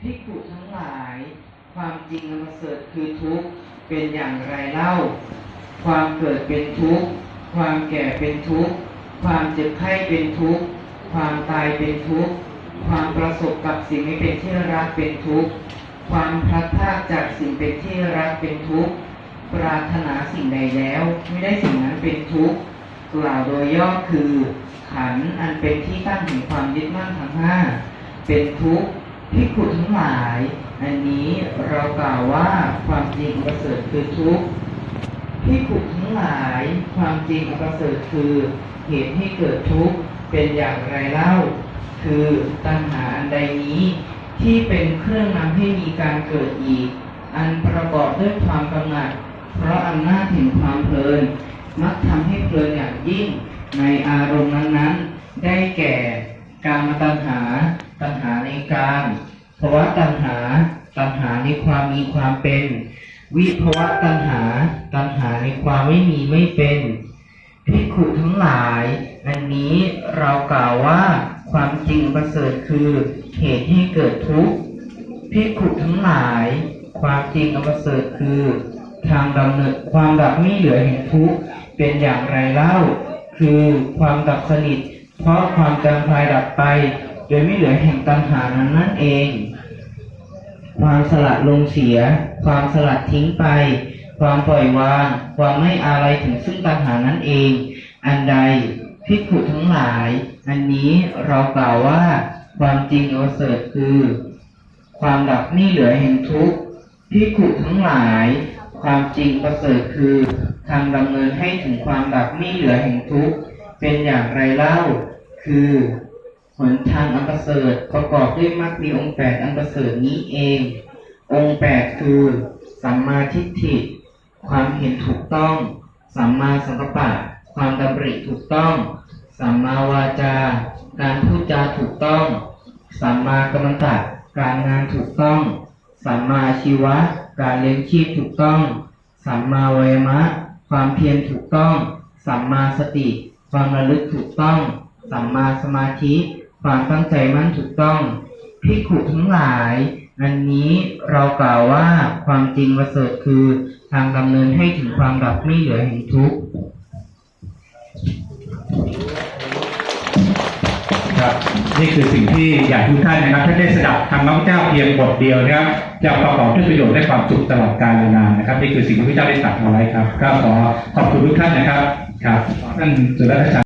ภิกขุทั้งหลาย ความจริงอันประเสริฐคือทุกข์เป็นอย่างไรเล่า ความเกิดเป็นทุกข์ ความแก่เป็นทุกข์ ความเจ็บไข้เป็นทุกข์ ความตายเป็นทุกข์ ความประสบกับสิ่งไม่เป็นที่รักเป็นทุกข์ ความพลัดพรากจากสิ่งเป็นที่รักเป็นทุกข์ ปรารถนาสิ่งใดแล้ว ไม่ได้สิ่งนั้นเป็นทุกข์ กล่าวโดยย่อคือ ขันอันเป็นที่ตั้งแห่งความยึดมั่นทั้งห้าเป็นทุกข์ พิกุทั้งหลาย อันนี้เรากล่าวว่าความจริงประเสริฐคือทุกข์พิกุทั้งหลาย ความจริงประเสริฐคือเหตุให้เกิดทุกข์เป็นอย่างไรเล่า คือตัณหาอันใดนี้ที่เป็นเครื่องนำให้มีการเกิดอีก อันประกอบด้วยความกำหนัด เพราะอำนาจแห่งความเพลิน มักทำให้เพลินอย่างยิ่งในอารมณ์นั้นๆ ได้แก่ การมตัณหา ตัณหาในการภาวะตัณหา ตัณหาในความมีความเป็น วิภวะตัณหา ตัณหาในความไม่มีไม่เป็นพิขุทั้งหลาย อันนี้เรากล่าวว่าความจริงประเสริฐคือเหตุให้เกิดทุกข์พิขุทั้งหลาย ความจริงอันประเสริฐคือ ทางดำเนินความดับไม่เหลือแห่งทุกข์เป็นอย่างไรเล่า คือความดับสนิท เพราะความจางพลายดับไป โดยไม่เหลือแห่งตัณหานั้นนั่นเอง ความสลัดลงเสีย ความสลัดทิ้งไป ความปล่อยวาง ความไม่อาลัยถึงซึ่งตัณหานั้นเอง อันใดพิกขุทั้งหลาย อันนี้เรากล่าวว่า ความจริงอันประเสริฐคือ ความดับไม่เหลือแห่งทุกข์พิกขุทั้งหลาย ความจริงประเสริฐคือทางดำเนินให้ถึงความดับไม่เหลือแห่งทุกข์เป็นอย่างไรเล่า คือ หนทางอันประเสริฐประกอบด้วยมรรคมีองค์แปดอันประเสริฐนี้เอง องค์แปดคือสัมมาทิฏฐิ ความเห็นถูกต้อง สัมมาสังกัปปะ ความดำริถูกต้อง สัมมาวาจา การพูดจาถูกต้อง สัมมากัมมันตะการงานถูกต้อง สัมมาชีวะ การเลี้ยงชีพถูกต้อง สัมมาวายมะ ความเพียรถูกต้อง สัมมาสติ ความระลึกถูกต้อง สัมมาสมาธิ ความตั้งใจมั่นถูกต้องพิขุทั้งหลาย อันนี้เรากล่าวว่าความจริงประเสริฐคือทางดำเนินให้ถึงความดับไม่เหลือแห่งทุกข์ครับนี่คือสิ่งที่อยากทุกท่านนะครับถ้าได้สดับธรรมพระเจ้าเพียงบทเดียวนะครับจะประกอบด้วยประโยชน์และความสุขตลอดกาลนานนะครับนี่คือสิ่งที่พระเจ้าได้ตรัสเอาไว้ครับก็ขอขอบคุณทุกท่านนะครับครับท่านสุรราช